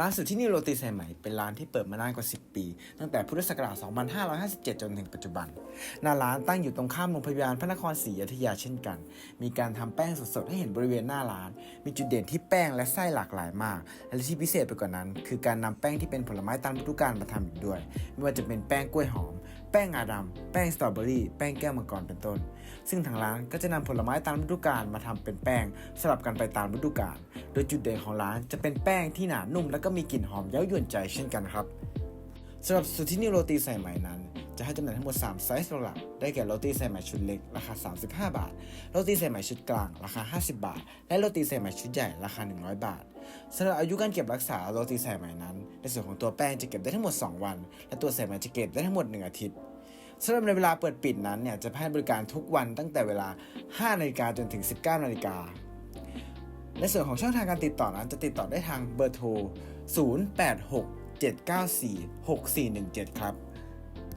ร้านสุดที่นี่โรตีสายไหมเป็นร้านที่เปิดมานานกว่า 10 ปี ตั้งแต่พุทธศักราช 2557 จนถึงปัจจุบัน หน้าร้านตั้งอยู่ตรงข้ามโรงพยาบาลพระนครศรีอยุธยาเช่นกัน มีการทำแป้งสดๆ ให้เห็นบริเวณหน้าร้าน มีจุดเด่นที่แป้งและไส้หลากหลายมาก และที่พิเศษไปกว่านั้น คือการนำแป้งที่เป็นผลไม้ตามฤดูกาลมาทำอีกด้วย ไม่ว่าจะเป็นแป้งกล้วยหอม แป้งงาดำแป้งสตรอเบอรี่ แป้งแก้วมังกรเป็นต้น ซึ่งทางร้านก็จะนำผลไม้ตามฤดูกาลมาทำเป็นแป้งสลับกันไปตามฤดูกาล โดยจุดเด่นของร้านจะเป็นแป้งที่หนานุ่ม และก็มีกลิ่นหอมเย้ายวนใจเช่นกันครับสำหรับสุทธินิโรตีสายไหมนั้น จะให้จำหน่ายทั้งหมด 3 ไซส์หลัก ได้แก่โรตีสายไหมชุดเล็ก ราคา 35 บาท โรตีสายไหมชุดกลาง ราคา 50 บาท และโรตีสายไหมชุดใหญ่ ราคา 100 บาทสำหรับอายุการเก็บรักษาโรตีสายไหมนั้น ในส่วนของตัวแป้งจะเก็บได้ทั้งหมด 2 วัน และตัวสายไหมจะเก็บได้ทั้งหมด 1 อาทิตย์สำหรับในเวลาเปิดปิดนั้นเนี่ยจะให้บริการทุกวันตั้งแต่เวลา 5 นาฬิกาจนถึง 19 นาฬิกา ในส่วนของช่องทางการติดต่อนั้นจะติดต่อได้ทางเบอร์โทร 086 794 6417 ครับ